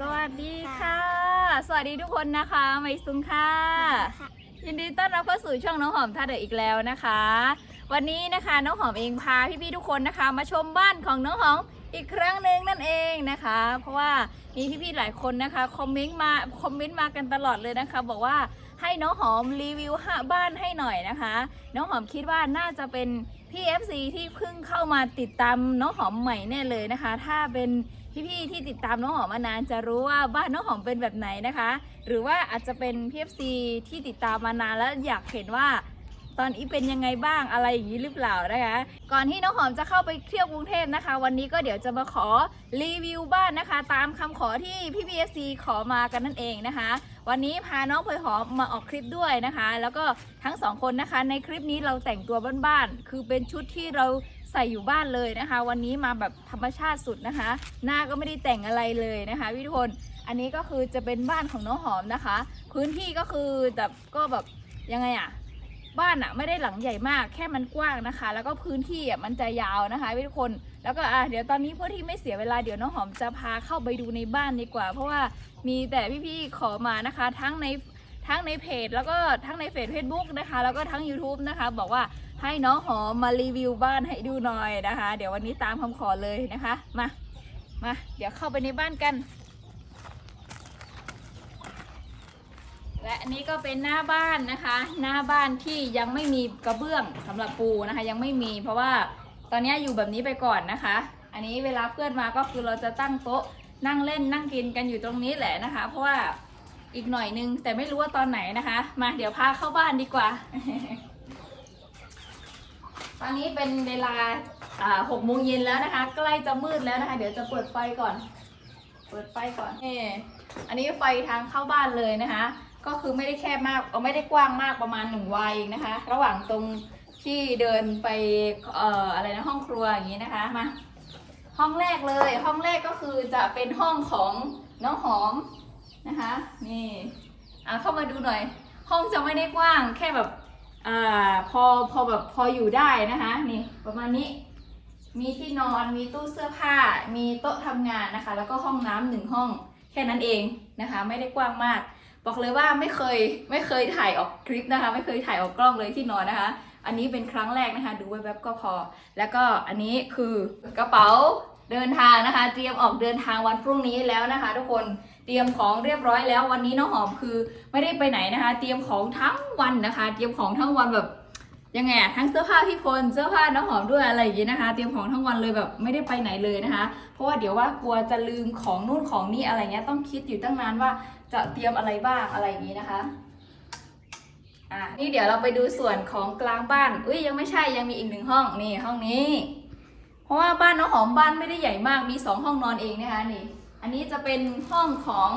สวัสดีค่ะ สวัสดีทุกคนนะคะไมซุงค่ะ ยินดีต้อนรับเข้าสู่ช่องน้องหอมท่าเดอะอีกแล้วนะคะ วันนี้นะคะน้องหอมเองพาพี่ๆทุกคนนะคะ มาชมบ้านของน้องหอมอีกครั้งหนึ่งนั่นเองนะคะ เพราะว่ามีพี่ๆหลายคนนะคะคอมเมนต์มาคอมเมนต์มากันตลอดเลยนะคะ บอกว่าให้น้องหอมรีวิวหาบ้านให้หน่อยนะคะ น้องหอมคิดว่าน่าจะเป็นพี่ FC ที่เพิ่งเข้ามาติดตามน้องหอมใหม่แน่เลยนะคะ ถ้าเป็น พี่ๆที่ติดตามน้องหอมมานานจะรู้ว่าบ้านน้องหอมเป็นแบบไหนนะคะ หรือว่าอาจจะเป็นพีเอฟซีที่ติดตามมานานแล้วอยากเห็นว่า ตอนนี้เป็นยังไงบ้างอะไรอย่างนี้หรือเปล่านะคะ ก่อนที่น้องหอมจะเข้าไปเที่ยวกรุงเทพนะคะ วันนี้ก็เดี๋ยวจะมาขอรีวิวบ้านนะคะ ตามคำขอที่พี่พีเอฟซีขอมากันนั่นเองนะคะ วันนี้พาน้องเพยหอมมาออกคลิปด้วยนะคะ แล้วก็ทั้งสองคนนะคะในคลิปนี้เราแต่งตัวบ้านๆคือเป็นชุดที่เราใส่อยู่บ้านเลยนะคะ วันนี้มาแบบธรรมชาติสุดนะคะ หน้าก็ไม่ได้แต่งอะไรเลยนะคะพี่ทุกคนอันนี้ก็คือจะเป็นบ้านของน้องหอมนะคะ พื้นที่ก็คือแบบก็แบบยังไงอะบ้านอะไม่ได้หลังใหญ่มากแค่มันกว้างนะคะ แล้วก็พื้นที่อะมันจะยาวนะคะทุกคน แล้วก็อะเดี๋ยวตอนนี้เพื่อที่ไม่เสียเวลาเดี๋ยวน้องหอมจะพาเข้าไปดูในบ้านดีกว่า เพราะว่ามีแต่พี่ๆขอมานะคะ ทั้งในทั้งในเพจแล้วก็ทั้งในเฟซเฟซบุ๊กนะคะ แล้วก็ทั้ง YouTube นะคะ บอกว่าให้น้องหอมมารีวิวบ้านให้ดูหน่อยนะคะ เดี๋ยววันนี้ตามคำขอเลยนะคะมามาเดี๋ยวเข้าไปในบ้านกัน และอันนี้ก็เป็นหน้าบ้านนะคะ หน้าบ้านที่ยังไม่มีกระเบื้องสำหรับปูนะคะ ยังไม่มีเพราะว่า ตอนนี้อยู่แบบนี้ไปก่อนนะคะ อันนี้เวลาเพื่อนมาก็คือเราจะตั้งโต๊ะนั่งเล่นนั่งกินกันอยู่ตรงนี้แหละนะคะ เพราะว่าอีกหน่อยนึง แต่ไม่รู้ว่าตอนไหนนะคะ มาเดี๋ยวพาเข้าบ้านดีกว่า ตอนนี้เป็นเวลาหกโมงเย็นแล้วนะคะ ใกล้จะมืดแล้วนะคะ เดี๋ยวจะเปิดไฟก่อน เปิดไฟก่อนนี่อันนี้ไฟทางเข้าบ้านเลยนะคะ ก็คือไม่ได้แคบมากเอาไม่ได้กว้างมากประมาณหนึ่งวายเองนะคะ ระหว่างตรง ที่เดินไปเอ่ออะไรนะห้องครัวอย่างนี้นะคะมาห้องแรกเลยห้องแรกก็คือจะเป็นห้องของน้องหอมนะคะนี่อะเข้ามาดูหน่อย ห้องจะไม่ได้กว้างแค่แบบอ่าพอพอแบบพออยู่ได้นะคะนี่ประมาณนี้ มีที่นอนมีตู้เสื้อผ้า มีโต๊ะทำงานนะคะ แล้วก็ห้องน้ำหนึ่งห้องแค่นั้นเองนะคะ ไม่ได้กว้างมาก บอกเลยว่าไม่เคยไม่เคยถ่ายออกคลิปนะคะ ไม่เคยถ่ายออกกล้องเลยที่นอนนะคะ อันนี้เป็นครั้งแรกนะคะ ดูแวบๆก็พอ แล้วก็อันนี้คือกระเป๋าเดินทางนะคะ เตรียมออกเดินทางวันพรุ่งนี้แล้วนะคะ ทุกคนเตรียมของเรียบร้อยแล้ววันนี้น้องหอมคือไม่ได้ไปไหนนะคะ เตรียมของทั้งวันนะคะ เตรียมของทั้งวันแบบยังไงอะทั้งเสื้อผ้าพี่พลเสื้อผ้าน้องหอมด้วยอะไรอย่างงี้นะคะ เตรียมของทั้งวันเลยแบบไม่ได้ไปไหนเลยนะคะ เพราะว่าเดี๋ยวว่ากลัวจะลืมของนู่นของนี่อะไรเงี้ยต้องคิดอยู่ตั้งนานว่าจะเตรียมอะไรบ้างอะไรอย่างงี้นะคะ อะนี่เดี๋ยวเราไปดูส่วนของกลางบ้านอุ้ยยังไม่ใช่ยังมีอีกหนึ่งห้องนี่ห้องนี้ เพราะว่าบ้านน้องหอมบ้านไม่ได้ใหญ่มากมีสองห้องนอนเองนะคะนี่ อันนี้จะเป็นห้องของ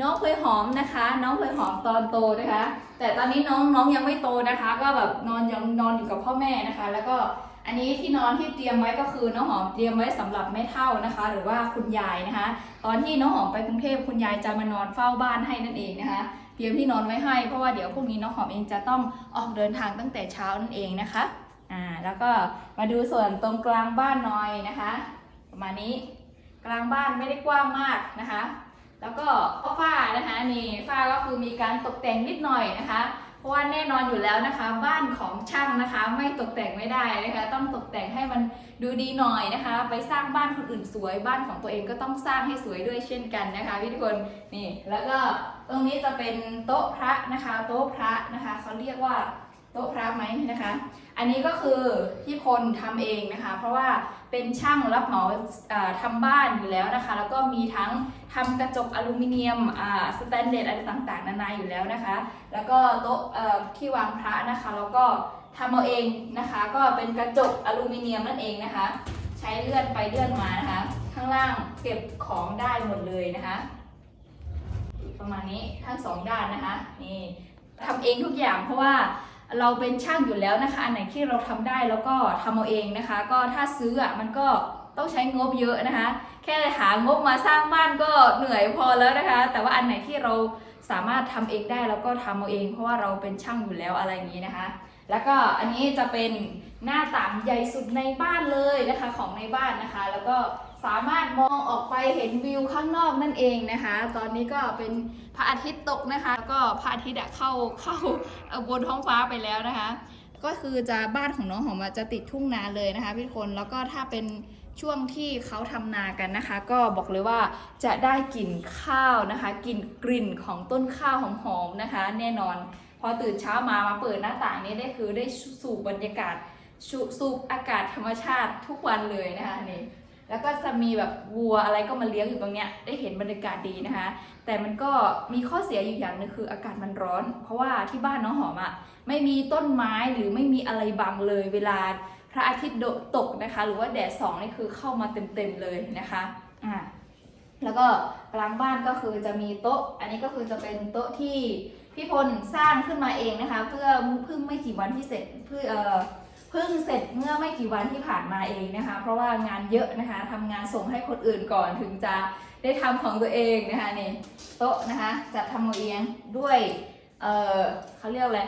น้องเพยหอมนะคะ น้องเพยหอมตอนโตนะคะ แต่ตอนนี้น้องน้องยังไม่โตนะคะ ก็แบบนอนยังนอนอยู่กับพ่อแม่นะคะ แล้วก็อันนี้ที่นอนที่เตรียมไว้ก็คือน้องหอมเตรียมไว้สำหรับแม่เฒ่านะคะ หรือว่าคุณยายนะคะ ตอนที่น้องหอมไปกรุงเทพคุณยายจะมานอนเฝ้าบ้านให้นั่นเองนะคะ เตรียมที่นอนไว้ให้ เพราะว่าเดี๋ยวพรุ่งนี้น้องหอมเองจะต้องออกเดินทางตั้งแต่เช้านั่นเองนะคะอ่าแล้วก็มาดูส่วนตรงกลางบ้านหน่อยนะคะ ประมาณนี้กลางบ้านไม่ได้กว้างมากนะคะ แล้วก็ฝ้านะคะนี่ฝ้าก็คือมีการตกแต่งนิดหน่อยนะคะ ราะว่าแน่นอนอยู่แล้วนะคะ บ้านของช่างนะคะ ไม่ตกแต่งไม่ได้นะคะ ต้องตกแต่งให้มันดูดีหน่อยนะคะ ไปสร้างบ้านคนอื่นสวย บ้านของตัวเองก็ต้องสร้างให้สวยด้วยเช่นกันนะคะพี่ทุกคนนี่แล้วก็ตรงนี้จะเป็นโต๊ะพระนะคะ โต๊ะพระนะคะเขาเรียกว่า โต๊ะพระไหมนะคะ อันนี้ก็คือพี่พลทำเองนะคะ เพราะว่าเป็นช่างรับเหมาอ่าทำบ้านอยู่แล้วนะคะ แล้วก็มีทั้งทำกระจกอลูมิเนียมสแตนเลสอะไรต่างๆ นานาอยู่แล้วนะคะ แล้วก็โต๊ะที่วางพระนะคะ แล้วก็ทำเอาเองนะคะ ก็เป็นกระจกอลูมิเนียมนั่นเองนะคะ ใช้เลื่อนไปเลื่อนมานะคะ ข้างล่างเก็บของได้หมดเลยนะคะ ประมาณนี้ทั้งสองด้านนะคะนี่ทำเองทุกอย่างเพราะว่า เราเป็นช่างอยู่แล้วนะคะ อันไหนที่เราทำได้แล้วก็ทำเอาเองนะคะ ก็ถ้าซื้ออะมันก็ต้องใช้งบเยอะนะคะ แค่หางบมาสร้างบ้านก็เหนื่อยพอแล้วนะคะ แต่ว่าอันไหนที่เราสามารถทำเองได้แล้วก็ทำเอาเอง เพราะว่าเราเป็นช่างอยู่แล้วอะไรอย่างนี้นะคะ แล้วก็อันนี้จะเป็นหน้าต่างใหญ่สุดในบ้านเลยนะคะของในบ้านนะคะ แล้วก็ สามารถมองออกไปเห็นวิวข้างนอกนั่นเองนะคะ ตอนนี้ก็เป็นพระอาทิตย์ตกนะคะ แล้วก็พระอาทิตย์เข้าเข้าบนท้องฟ้าไปแล้วนะคะ ก็คือจะบ้านของน้องหอมจะติดทุ่งนาเลยนะคะพี่คนแล้วก็ถ้าเป็นช่วงที่เขาทำนากันนะคะ ก็บอกเลยว่าจะได้กลิ่นข้าวนะคะกลิ่นกลิ่นของต้นข้าวหอมๆนะคะ แน่นอน พอตื่นเช้ามามาเปิดหน้าต่างนี้ได้คือได้สูบบรรยากาศสูบอากาศธรรมชาติทุกวันเลยนะคะนี่ แล้วก็จะมีแบบวัวอะไรก็มาเลี้ยงอยู่ตรงเนี้ยได้เห็นบรรยากาศดีนะคะ แต่มันก็มีข้อเสียอยู่อย่างนึงคืออากาศมันร้อน เพราะว่าที่บ้านน้องหอมอะไม่มีต้นไม้หรือไม่มีอะไรบังเลย เวลาพระอาทิตย์ตกนะคะ หรือว่าแดดส่องนี่คือเข้ามาเต็มๆเลยนะคะอ่าแล้วก็กลางบ้านก็คือจะมีโต๊ะ อันนี้ก็คือจะเป็นโต๊ะที่พี่พลสร้างขึ้นมาเองนะคะ เพื่อเพิ่งไม่กี่วันที่เสร็จเพื่อ พิ่งเสร็จเมื่อไม่กี่วันที่ผ่านมาเองนะคะ เพราะว่างานเยอะนะคะทำงานส่งให้คนอื่นก่อนถึงจะได้ทำของตัวเองนะคะนี่โต๊ะนะคะจัดทำเอาเองด้วยเออเขาเรียกอะไร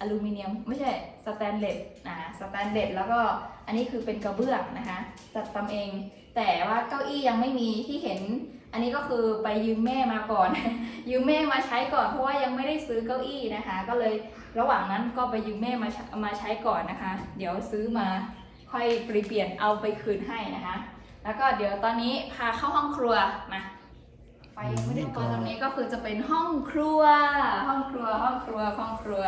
อลูมิเนียมไม่ใช่สแตนเลสนะสแตนเลสแล้วก็อันนี้คือเป็นกระเบื้องนะคะจัดทำเอง แต่ว่าเก้าอี้ยังไม่มีที่เห็น อันนี้ก็คือไปยืมแม่มาก่อน ยืมแม่มาใช้ก่อนเพราะว่ายังไม่ได้ซื้อเก้าอี้นะคะ ก็เลยระหว่างนั้นก็ไปยืมแม่มามาใช้ก่อนนะคะ เดี๋ยวซื้อมาค่อยปรีเปลี่ยนเอาไปคืนให้นะคะ แล้วก็เดี๋ยวตอนนี้พาเข้าห้องครัวมาไปยังไม่ได้มาตรงนี้ก็คือจะเป็นห้องครัว ห้องครัวห้องครัวห้องครัว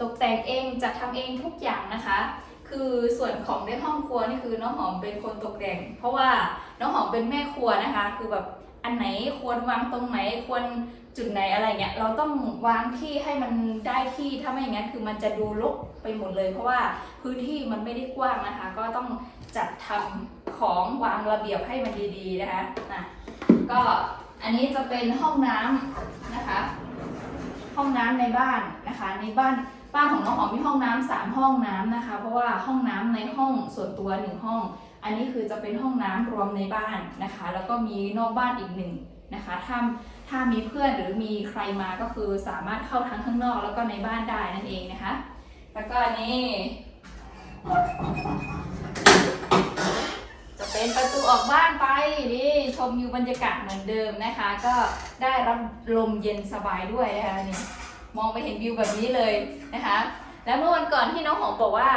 ตกแต่งเองจะทำเองทุกอย่างนะคะ คือส่วนของในห้องครัวนี่คือน้องหอมเป็นคนตกแต่ง เพราะว่าน้องหอมเป็นแม่ครัวนะคะ คือแบบอันไหนควรวางตรงไหนควรจุดไหนอะไรเงี้ยเราต้องวางที่ให้มันได้ที่ถ้าไม่อย่างนั้นคือมันจะดูรกไปหมดเลย เพราะว่าพื้นที่มันไม่ได้กว้างนะคะ ก็ต้องจัดทำของวางระเบียบให้มันดีๆนะคะอะก็อันนี้จะเป็นห้องน้ำนะคะ ห้องน้ำในบ้านนะคะ ในบ้าน บ้านของน้องหอมมีห้องน้ำสามห้องน้ำนะคะ เพราะว่าห้องน้ำในห้องส่วนตัวหนึ่งห้อง อันนี้คือจะเป็นห้องน้ำรวมในบ้านนะคะ แล้วก็มีนอกบ้านอีกหนึ่งนะคะถ้าถ้ามีเพื่อนหรือมีใครมาก็คือสามารถเข้าทั้งข้างนอกแล้วก็ในบ้านได้นั่นเองนะคะ แล้วก็นนี่ จะเป็นประตูออกบ้านไปนี่ชมวิวบรรยากาศเหมือนเดิมนะคะ ก็ได้รับลมเย็นสบายด้วยนะคะนี่ มองไปเห็นวิวแบบนี้เลยนะคะ แล้วเมื่อวันก่อนที่น้องหอมบอกว่า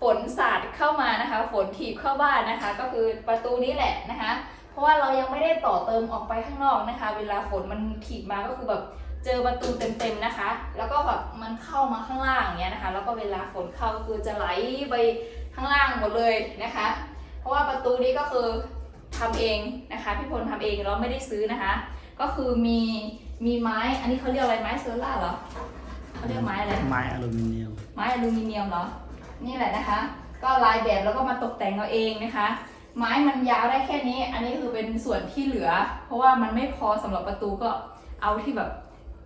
ฝนสาดเข้ามานะคะ ฝนถีบเข้าบ้านนะคะ ก็คือประตูนี้แหละนะคะ เพราะว่าเรายังไม่ได้ต่อเติมออกไปข้างนอกนะคะ เวลาฝนมันถีบมาก็คือแบบเจอประตูเต็มๆนะคะ แล้วก็แบบมันเข้ามาข้างล่างอย่างเงี้ยนะคะ แล้วก็เวลาฝนเข้าก็คือจะไหลไปข้างล่างหมดเลยนะคะ เพราะว่าประตูนี้ก็คือทำเองนะคะ พี่พลทำเองเราไม่ได้ซื้อนะคะ ก็คือมี มีไม้ อันนี้เขาเรียกอะไรไม้เซอร์ล่าเหรอเขาเรียกไม้อะไร ไม้อลูมิเนียม ไม้อลูมิเนียมเหรอ นี่แหละนะคะ ก็ลายแบบแล้วก็มาตกแต่งเอาเองนะคะ ไม้มันยาวได้แค่นี้ อันนี้คือเป็นส่วนที่เหลือ เพราะว่ามันไม่พอสำหรับประตูก็เอาที่แบบ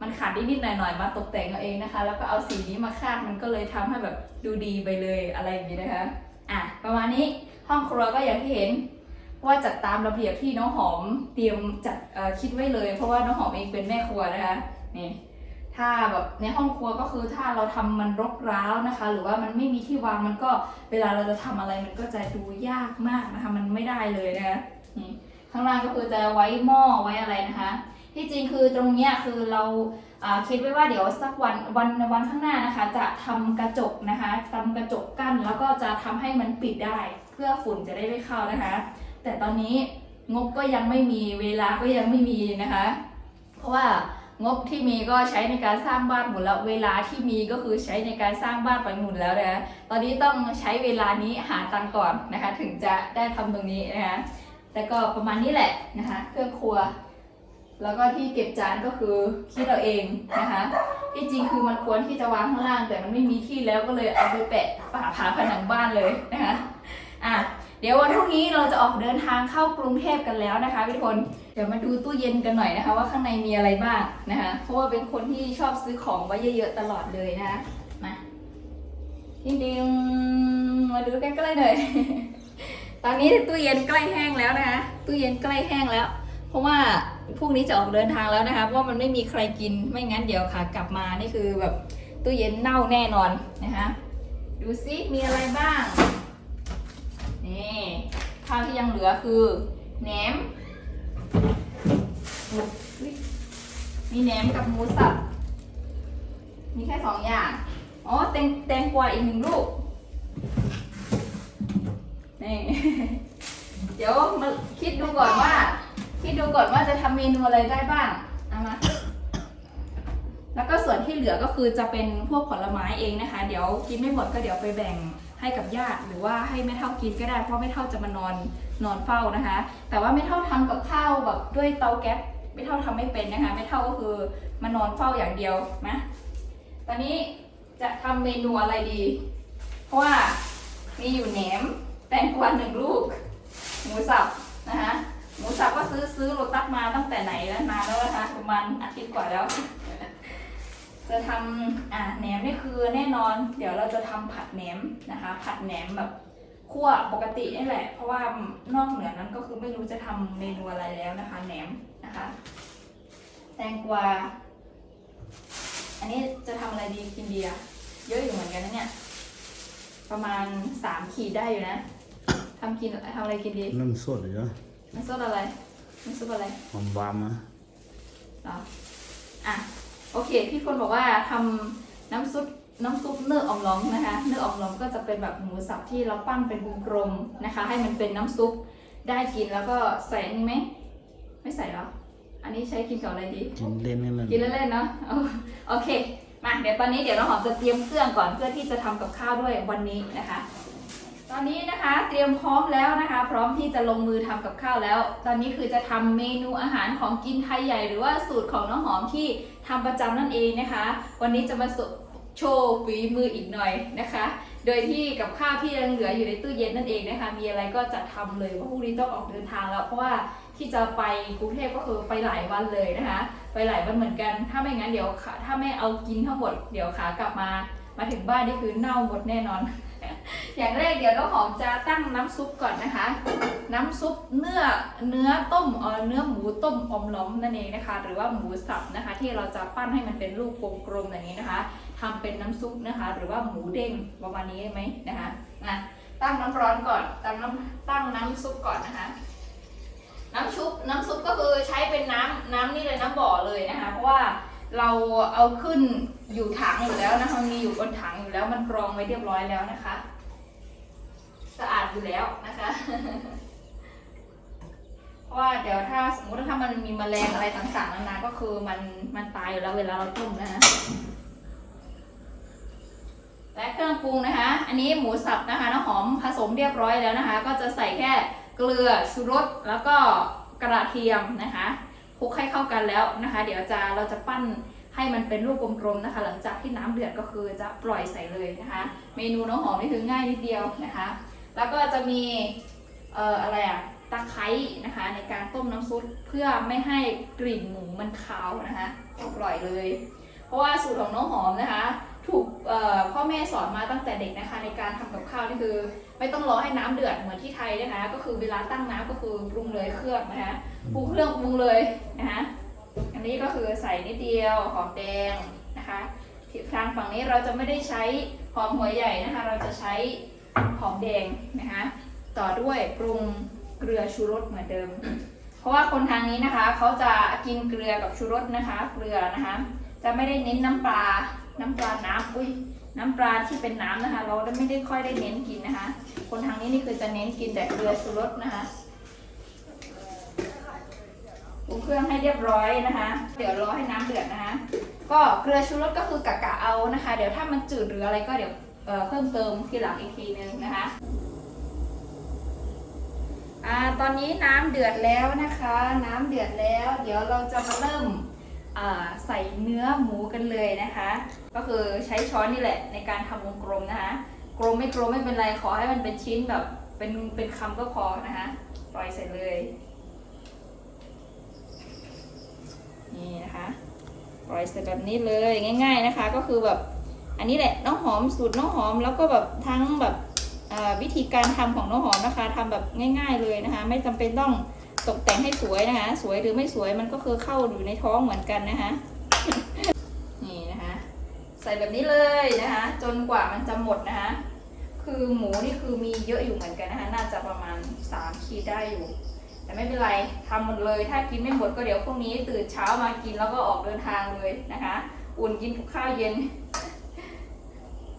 มันขาดนิดๆหน่อยๆมาตกแต่งเอาเองนะคะ แล้วก็เอาสีนี้มาคาดมันก็เลยทำให้แบบดูดีไปเลยอะไรอย่างนี้นะคะ อะประมาณนี้ห้องครัวก็อย่างที่เห็น ว่าจัดตามระเบียบที่น้องหอมเตรียมจัดคิดไว้เลย เพราะว่าน้องหอมเองเป็นแม่ครัวนะคะนี่ถ้าแบบในห้องครัวก็คือถ้าเราทำมันรกร้าวนะคะ หรือว่ามันไม่มีที่วางมันก็เวลาเราจะทำอะไรมันก็จะดูยากมากนะคะ มันไม่ได้เลยนะคะนี่ข้างล่างก็คือจะไว้หม้อไว้อะไรนะคะ ที่จริงคือตรงเนี้ยคือเราอ่าคิดไว้ว่าเดี๋ยวสักวันวันวันข้างหน้านะคะ จะทำกระจกนะคะทำกระจกกั้นแล้วก็จะทำให้มันปิดได้ เพื่อฝุ่นจะได้ไม่เข้านะคะ แต่ตอนนี้งบก็ยังไม่มีเวลาก็ยังไม่มีนะคะ เพราะว่างบที่มีก็ใช้ในการสร้างบ้านหมดแล้ว เวลาที่มีก็คือใช้ในการสร้างบ้านไปหมดแล้วนะคะตอนนี้ต้องใช้เวลานี้หาตังก่อนนะคะ ถึงจะได้ทำตรงนี้นะคะแต่ก็ประมาณนี้แหละนะคะ เครื่องครัว แล้วก็ที่เก็บจานก็คือคิดเราเองนะคะ ที่จริงคือมันควรที่จะวางข้างล่างแต่มันไม่มีที่แล้วก็เลยเอาไปแปะฝาผาผนังบ้านเลยนะคะอะ เดี๋ยววันพรุ่งนี้เราจะออกเดินทางเข้ากรุงเทพกันแล้วนะคะพี่ทุกคนเดี๋ยวมาดูตู้เย็นกันหน่อยนะคะ ว่าข้างในมีอะไรบ้างนะคะ เพราะว่าเป็นคนที่ชอบซื้อของไว้เยอะๆตลอดเลยนะคะมาจริงๆมาดูกันใกล้ๆหน่อยตอนนี้ตู้เย็นใกล้แห้งแล้วนะคะตู้เย็นใกล้แห้งแล้ว เพราะว่าพรุ่งนี้จะออกเดินทางแล้วนะคะเพราะว่ามันไม่มีใครกินไม่งั้นเดี๋ยวค่ะ กลับมานี่คือแบบตู้เย็นเน่าแน่นอนนะคะดูซิมีอะไรบ้าง นี่ข้าวที่ยังเหลือคือแหนมมีแหนมกับหมูสับ มีแค่สองอย่าง อ๋อแตงแตงกวาอีกหนึ่งลูก นี่ เดี๋ยวมาคิดดูก่อนว่า คิดดูก่อนว่าจะทำเมนูอะไรได้บ้าง เอามา แล้วก็ส่วนที่เหลือก็คือจะเป็นพวกผลไม้เองนะคะ เดี๋ยวกินไม่หมดก็เดี๋ยวไปแบ่ง ให้กับญาติ หรือว่าให้แม่เท่ากินก็ได้ เพราะแม่เท่าจะมานอนนอนเฝ้านะคะ แต่ว่าแม่เท่าทำกับข้าวแบบด้วยเตาแก๊สไม่เท่าทำไม่เป็นนะคะไม่เท่าก็คือมานอนเฝ้าอย่างเดียวนะตอนนี้จะทำเมนูอะไรดี เพราะว่ามีอยู่แหนมแตงกวาหนึ่งลูก หมูสับนะคะหมูสับก็ซื้อซื้อโรตัสมาตั้งแต่ไหนแล้วนานแล้วนะคะประมาณอาทิตย์กว่าแล้ว จะทำอ่าแหนมนี่คือแน่นอน เดี๋ยวเราจะทำผัดแหนมนะคะ ผัดแหนมแบบคั่วปกตินี่แหละ เพราะว่านอกเหนือนั้นก็คือไม่รู้จะทำเมนูอะไรแล้วนะคะแหนมนะคะแตงกวาอันนี้จะทำอะไรดีกินดีอะเยอะอยู่เหมือนกันนะเนี่ยประมาณสามขีดได้อยู่นะทำกินทำอะไรกินดีน้ำสดเหรอน้ำซุปอะไรน้ำซุปอะไรหอมบามนะเหรออะ โอเค พี่คนบอกว่าทำน้ำซุปน้ำซุปเนื้ออ่อมล้อมนะคะ เนื้ออ่อมล้อมก็จะเป็นแบบหมูสับที่เราปั้นเป็นวงกลมนะคะ ให้มันเป็นน้ำซุปได้กินแล้วก็ใส่อันนี้ไหมไม่ใส่หรอ อันนี้ใช้กินกับอะไรดี กินเล่นนี่แหละกินเล่นๆเนาะเอาโอเค มาเดี๋ยวตอนนี้เดี๋ยวน้องหอมจะเตรียมเครื่องก่อนเพื่อที่จะทำกับข้าวด้วยวันนี้นะคะ ตอนนี้นะคะเตรียมพร้อมแล้วนะคะ พร้อมที่จะลงมือทำกับข้าวแล้ว ตอนนี้คือจะทำเมนูอาหารของกินไทยใหญ่หรือว่าสูตรของน้องหอมที่ทำประจำนั่นเองนะคะ วันนี้จะมาโชว์ฝีมืออีกหน่อยนะคะ โดยที่กับข้าวที่ยังเหลืออยู่ในตู้เย็นนั่นเองนะคะ มีอะไรก็จะทำเลยเพราะพรุ่งนี้ต้องออกเดินทางแล้วเพราะว่าที่จะไปกรุงเทพก็คือไปหลายวันเลยนะคะ ไปหลายวันเหมือนกัน ถ้าไม่งั้นเดี๋ยวถ้าไม่เอากินทั้งหมดเดี๋ยวขากลับมา มาถึงบ้านนี่คือเน่าหมดแน่นอน อย่างแรกเดี๋ยวน้องหอมจะตั้งน้ำซุปก่อนนะคะ น้ำซุปเนื้อเนื้อต้มเออเนื้อหมูต้มอมล้อมนั่นเองนะคะ หรือว่าหมูสับนะคะ ที่เราจะปั้นให้มันเป็นรูปกลมๆแบบนี้นะคะทำเป็นน้ำซุปนะคะ หรือว่าหมูเด้งประมาณนี้ได้ไหมนะคะอะตั้งน้ำร้อนก่อนตั้งน้ำตั้งน้ำซุปก่อนนะคะ น้ำซุปน้ำซุปก็คือใช้เป็นน้ำน้ำนี่เลยน้ำบ่อเลยนะคะ เพราะว่า เราเอาขึ้นอยู่ถังอยู่แล้วนะคะมีอยู่บนถังอยู่แล้วมันกรองไว้เรียบร้อยแล้วนะคะ สะอาดอยู่แล้วนะคะเพราะว่าเดี๋ยวถ้าสมมติถ้ามันมีแมลงอะไรต่างๆนานาก็คือมันมันตายอยู่แล้วเวลาเราต้มนะคะและเครื่องปรุงนะคะ อันนี้หมูสับนะคะน้ำหอมผสมเรียบร้อยแล้วนะคะ ก็จะใส่แค่เกลือชูรสแล้วก็กระเทียมนะคะ คลุกให้เข้ากันแล้วนะคะ เดี๋ยวจะเราจะปั้นให้มันเป็นรูปกลมๆนะคะ หลังจากที่น้ำเดือดก็คือจะปล่อยใส่เลยนะคะ เมนูน้องหอมนี่คือง่ายนิดเดียวนะคะ แล้วก็จะมีเอ่ออะไรอะตะไคร้นะคะ ในการต้มน้ำซุปเพื่อไม่ให้กลิ่นหมูมันคาวนะคะปล่อยเลย เพราะว่าสูตรของน้องหอมนะคะ ถูกพ่อแม่สอนมาตั้งแต่เด็กนะคะ ในการทำกับข้าวนี่คือ ไม่ต้องรอให้น้ำเดือดเหมือนที่ไทยนะคะ ก็คือเวลาตั้งน้ำก็คือปรุงเลยเครื่องนะคะปรุงเครื่องปรุงเลยนะคะอันนี้ก็คือใส่นิดเดียวหอมแดงนะคะทางฝั่งนี้เราจะไม่ได้ใช้หอมหัวใหญ่นะคะ เราจะใช้หอมแดงนะคะต่อด้วยปรุงเกลือชูรสเหมือนเดิม เพราะว่าคนทางนี้นะคะเขาจะกินเกลือกับชูรสนะคะ เกลือนะคะ จะไม่ได้เน้นน้ำปลา น้ำปลาน้ำอุ้ยน้ำปลาที่เป็นน้ำนะคะ เราไม่ได้ค่อยได้เน้นกินนะคะ คนทางนี้นี่คือจะเน้นกินแต่เกลือชูรสนะคะปรุงเครื่องให้เรียบร้อยนะคะ เดี๋ยวรอให้น้ำเดือดนะคะ ก็เกลือชูรสก็คือกะกะเอานะคะ เดี๋ยวถ้ามันจืดหรืออะไรก็เดี๋ยวเเพิ่มเติมทีหลังอีกทีนึงนะคะอ่าตอนนี้น้ำเดือดแล้วนะคะ น้ำเดือดแล้ว เดี๋ยวเราจะมาเริ่ม ใส่เนื้อหมูกันเลยนะคะ ก็คือใช้ช้อนนี่แหละในการทำวงกลมนะคะ กลมไม่กลมไม่เป็นไรขอให้มันเป็นชิ้นแบบเป็นเป็นคำก็พอนะคะปล่อยใส่เลย นี่นะคะปล่อยใส่แบบนี้เลยง่าย ๆนะคะ ก็คือแบบอันนี้แหละน้องหอมสูตรน้องหอมแล้วก็แบบทั้งแบบวิธีการทำของน้องหอมนะคะทำแบบง่าย ๆเลยนะคะ ไม่จำเป็นต้อง ตกแต่งให้สวยนะคะ สวยหรือไม่สวยมันก็คือเข้าอยู่ในท้องเหมือนกันนะคะนี่นะคะ ใส่แบบนี้เลยนะคะ จนกว่ามันจะหมดนะคะ คือหมูนี่คือมีเยอะอยู่เหมือนกันนะคะ น่าจะประมาณ3ขีดได้อยู่ แต่ไม่เป็นไรทำหมดเลย ถ้ากินไม่หมดก็เดี๋ยวพรุ่งนี้ตื่นเช้ามากินแล้วก็ออกเดินทางเลยนะคะ อุ่นกินกับข้าวเย็น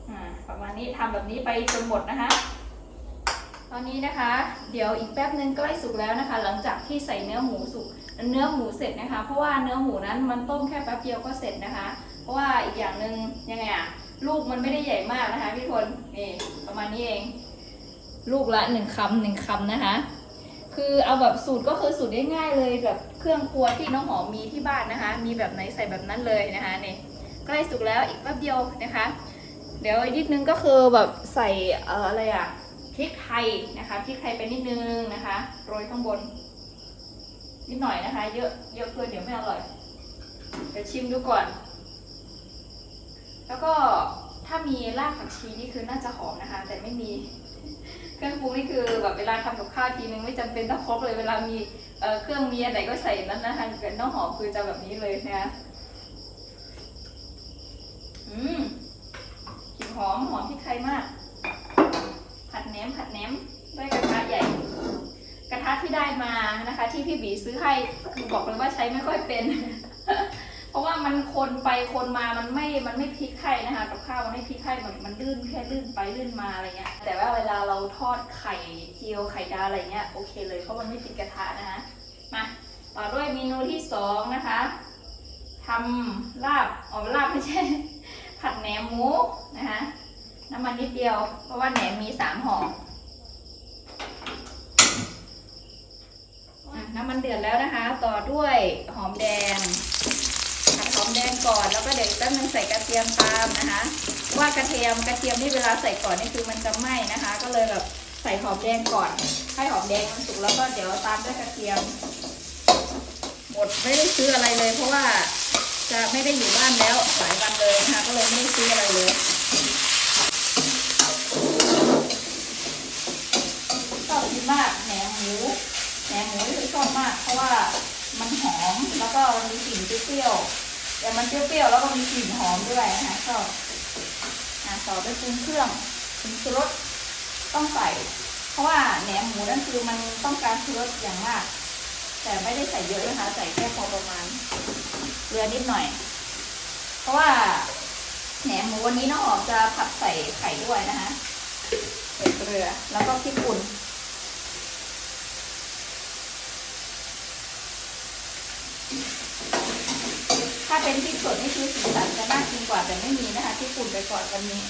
อ่าประมาณนี้ทำแบบนี้ไปจนหมดนะคะ ตอนนี้นะคะ เดี๋ยวอีกแป๊บนึงใกล้สุกแล้วนะคะ หลังจากที่ใส่เนื้อหมูสุกเนื้อหมูเสร็จนะคะ เพราะว่าเนื้อหมูนั้นมันต้มแค่แป๊บเดียวก็เสร็จนะคะ เพราะว่าอีกอย่างหนึ่งยังไงอะลูกมันไม่ได้ใหญ่มากนะคะพี่คนนี่ประมาณนี้เอง ลูกละหนึ่งคำหนึ่งคำนะคะ คือเอาแบบสูตรก็คือสูตรง่ายๆเลยแบบเครื่องครัวที่น้องหอมมีที่บ้านนะคะ มีแบบไหนใส่แบบนั้นเลยนะคะนี่ใกล้สุกแล้วอีกแป๊บเดียวนะคะ เดี๋ยวอีกนิดนึงก็คือแบบใส่เอ่ออะไรอะ พริกไทยนะคะพริกไทยไปนิดนึงนะคะโรยข้างบน นิดหน่อยนะคะ เยอะเยอะเกินเดี๋ยวไม่อร่อยเดี๋ยวชิมดูก่อน แล้วก็ถ้ามีรากผักชีนี่คือน่าจะหอมนะคะ แต่ไม่มีเครื่องปรุงนี่คือแบบเวลาทำกับข้าวทีนึงไม่จำเป็นต้องครบเลยเวลามีเเครื่องมีอะไรก็ใส่นั้นนะคะเป็นน้องหอมคือจะแบบนี้เลยนะคะอืมกลิ่นหอมหอมพริกไทยมาก ผัดแหนมผัดแหนมด้วยกระทะใหญ่ กระทะที่ได้มานะคะ ที่พี่บีซื้อให้คือบอกเลยว่าใช้ไม่ค่อยเป็น เพราะว่ามันคนไปคนมามันไม่มันไม่พลิกไข่นะคะกับข้าวมันไม่พลิกไข่มันมันลื่นแค่ลื่นไปลื่นมาอะไรเงี้ยแต่ว่าเวลาเราทอดไข่เจียวไข่ดาวอะไรเงี้ยโอเคเลยเพราะมันไม่ติดกระทะนะคะมาต่อด้วยเมนูที่สองนะคะทำลาบอ๋อลาบไม่ใช่ ผัดแหนมหมูนะคะ น้ำมันนิดเดียว เพราะว่าแหนมมีสามห่อน้ำมันเดือดแล้วนะคะ ต่อด้วยหอมแดงผัดหอมแดงก่อนแล้วก็เดี๋ยวอีกแป๊บนึงใส่กระเทียมตามนะคะ ว่ากระเทียมกระเทียมนี่เวลาใส่ก่อนนี่คือมันจะไหม้นะคะ ก็เลยแบบใส่หอมแดงก่อน ให้หอมแดงมันสุกแล้วก็เดี๋ยวตามด้วยกระเทียม หมดไม่ได้ซื้ออะไรเลย เพราะว่าจะไม่ได้อยู่บ้านแล้วหลายวันเลยนะคะ ก็เลยไม่ได้ซื้ออะไรเลย ชอบกินมากแหนมหมู แหนมหมูที่คือชอบมาก เพราะว่ามันหอมแล้วก็มันมีกลิ่นเปรี้ยวๆแต่มันเปรี้ยวๆแล้วก็มีกลิ่นหอมด้วยนะคะชอบอะต่อด้วยปรุงเครื่องปรุงชูรสต้องใส่ เพราะว่าแหนมหมูนั่นคือมันต้องการชูรสอย่างมาก แต่ไม่ได้ใส่เยอะนะคะ ใส่แค่พอประมาณเกลือนิดหน่อย เพราะว่าแหนมหมูวันนี้น้องหอมจะผัดใส่ไข่ด้วยนะคะใส่เกลือแล้วก็พริกป่น เป็นพริกสดนี่คือสีสันจะน่ากินกว่าแต่ไม่มีนะคะพริกป่นไปก่อนวันนี้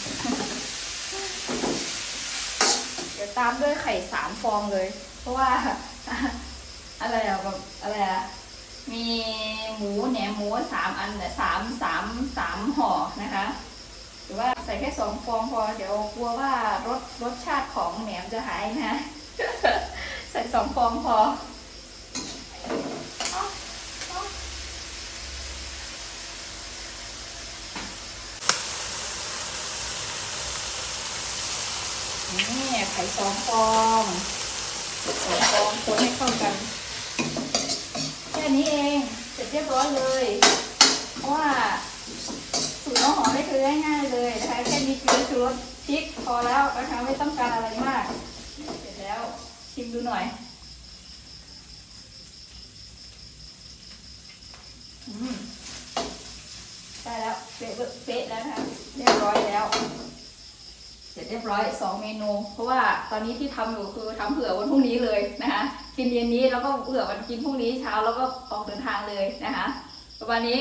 เดี๋ยวตามด้วยไข่สามฟองเลย เพราะว่า อะไรอะแบบอะไรอะมีหมูแหนมหมูสามอันเนี่ยสามสามสามห่อนะคะ หรือว่าใส่แค่สองฟองพอเดี๋ยวกลัวว่ารสรสชาติของแหนมจะหายนะ ใส่สองฟองพอเอาเอานี่ไข่สองฟองสองฟองคนให้เข้ากัน แค่นี้เองเสร็จเรียบร้อยเลย เพราะว่าสูตรน้องหอมได้คือง่ายๆเลยนะคะแค่มีเกลือชูรสพริกพอแล้วนะคะไม่ต้องการอะไรมาก เสร็จแล้วชิมดูหน่อยอืมได้แล้วเป๊ะเป๊ะแล้วนะคะเรียบร้อยแล้ว เสร็จเรียบร้อยสองเมนู เพราะว่าตอนนี้ที่ทำอยู่คือทำเผื่อวันพรุ่งนี้เลยนะคะ กินเย็นนี้แล้วก็เผื่อวันกินพรุ่งนี้เช้าแล้วก็ออกเดินทางเลยนะคะประมาณนี้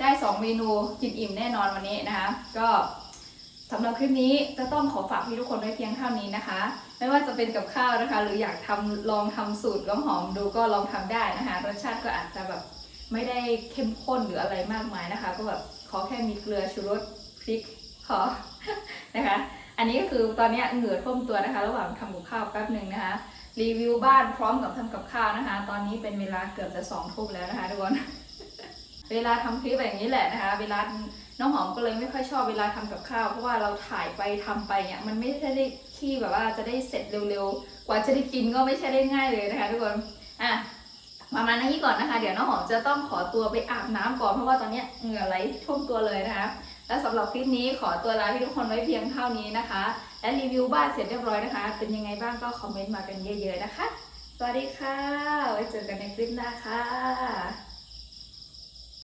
ได้สองเมนูกินอิ่มแน่นอนวันนี้นะคะ ก็สำหรับคลิปนี้จะต้องขอฝากพี่ทุกคนไว้เพียงเท่านี้นะคะ ไม่ว่าจะเป็นกับข้าวนะคะ หรืออยากทำลองทำสูตรน้ำหอมดูก็ลองทำได้นะคะ รสชาติก็อาจจะแบบไม่ได้เข้มข้นหรืออะไรมากมายนะคะ ก็แบบขอแค่มีเกลือชูรสพริกพอนะคะ อันนี้ก็คือตอนนี้เหงื่อท่วมตัวนะคะ ระหว่างทำกับข้าวแป๊บหนึ่งนะคะ รีวิวบ้านพร้อมกับทำกับข้าวนะคะ ตอนนี้เป็นเวลาเกือบจะสองทุ่มแล้วนะคะทุกคนเวลาทำคลิปแบบนี้แหละนะคะ เวลาน้องหอมก็เลยไม่ค่อยชอบเวลาทำกับข้าว เพราะว่าเราถ่ายไปทำไปเนี่ยมันไม่ใช่ได้ที่แบบว่าจะได้เสร็จเร็วๆ กว่าจะได้กินก็ไม่ใช่ได้ง่ายเลยนะคะทุกคนอะประมาณนี้ก่อนนะคะ เดี๋ยวน้องหอมจะต้องขอตัวไปอาบน้ำก่อนเพราะว่าตอนนี้เหงื่อไหลท่วมตัวเลยนะคะ และสำหรับคลิปนี้ขอตัวลาพี่ทุกคนไว้เพียงเท่านี้นะคะ และรีวิวบ้านเสร็จเรียบร้อยนะคะ เป็นยังไงบ้างก็คอมเมนต์มากันเยอะๆนะคะ สวัสดีค่ะ ไว้เจอกันในคลิปหน้าค่ะ